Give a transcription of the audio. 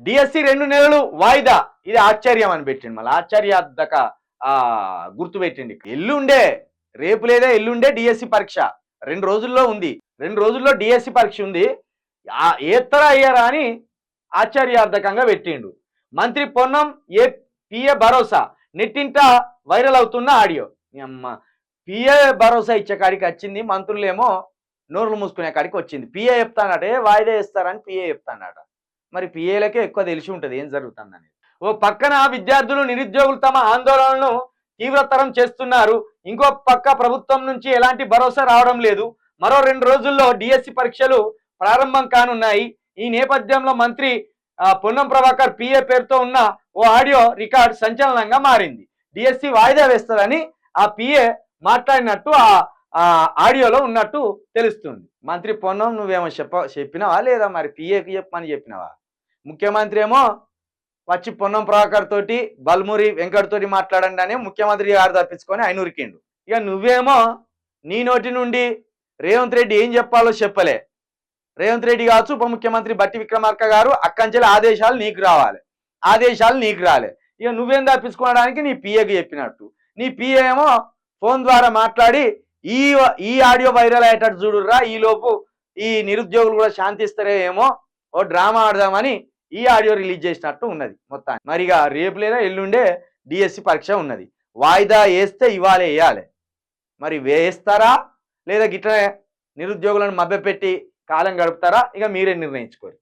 DSC రెండు నెలలు వాయిదా. ఇది ఆశ్చర్యం అని పెట్టిండు మళ్ళీ. ఆశ్చర్యార్థక ఆ గుర్తు పెట్టిండి. ఎల్లుండే రేపు లేదా ఎల్లుండే డిఎస్సి పరీక్ష. రెండు రోజుల్లో ఉంది. రెండు రోజుల్లో డిఎస్సి పరీక్ష ఉంది. ఏత్తరా అయ్యారా అని ఆశ్చర్యార్థకంగా పెట్టిండు. మంత్రి పొన్నం ఏ పిఏ భరోసా. నెట్టింట వైరల్ అవుతున్న ఆడియో. అమ్మ. పిఏ భరోసా ఇచ్చే కాడికి వచ్చింది. మంత్రులేమో నోర్లు మూసుకునే కాడికి వచ్చింది. పిఏ చెప్తానట వాయిదా ఇస్తారని పిఏ చెప్తానట. మరి పిఏలకే ఎక్కువ తెలిసి ఉంటుంది ఏం జరుగుతుందని ఓ పక్కన విద్యార్థులు నిరుద్యోగులు తమ ఆందోళనను తీవ్రతరం చేస్తున్నారు. ఇంకో పక్క ప్రభుత్వం నుంచి ఎలాంటి భరోసా రావడం లేదు. మరో రెండు రోజుల్లో డిఎస్సి పరీక్షలు ప్రారంభం కానున్నాయి. ఈ నేపథ్యంలో మంత్రి పొన్నం ప్రభాకర్ పిఏ పేరుతో ఉన్న ఓ ఆడియో రికార్డ్ సంచలనంగా మారింది. డిఎస్సి వాయిదా వేస్తారని ఆ పిఏ మాట్లాడినట్టు ఆ ఆడియోలో ఉన్నట్టు తెలుస్తుంది. మంత్రి పొన్నం నువ్వేమో చెప్ప చెప్పినావా లేదా మరి పిఏకి చెప్పమని చెప్పినావా? ముఖ్యమంత్రి ఏమో వచ్చి పొన్నం ప్రభాకర్ తోటి బల్మూరి వెంకట్ తోటి మాట్లాడండి అని ముఖ్యమంత్రి గారు తప్పించుకొని ఆయన ఉరికిండు ఇక నువ్వేమో నీ నోటి నుండి రేవంత్ రెడ్డి ఏం చెప్పాలో చెప్పలే. రేవంత్ రెడ్డి కావచ్చు ఉప ముఖ్యమంత్రి బట్టి విక్రమార్క గారు అక్కంచెల ఆదేశాలు నీకు రావాలి. ఆదేశాలు నీకు రాలే. ఇక నువ్వేం తప్పించుకోవడానికి నీ పిఏకి చెప్పినట్టు. నీ పిఏ ఏమో ఫోన్ ద్వారా మాట్లాడి ఈ ఈ ఆడియో వైరల్ అయ్యేటట్టు చూడుర్రా ఈ లోపు ఈ నిరుద్యోగులు కూడా శాంతిస్తారే ఏమో ఓ డ్రామా ఆడదామని ఈ ఆడియో రిలీజ్ చేసినట్టు ఉన్నది మొత్తాన్ని ఇక రేపు లేదా ఎల్లుండే డిఎస్సి పరీక్ష ఉన్నది. వాయిదా వేస్తే ఇవాళ వేయాలి. మరి వేస్తారా? లేదా గిట్లనే నిరుద్యోగులను మభ్యపెట్టి కాలం గడుపుతారా? ఇక మీరే నిర్ణయించుకోరు.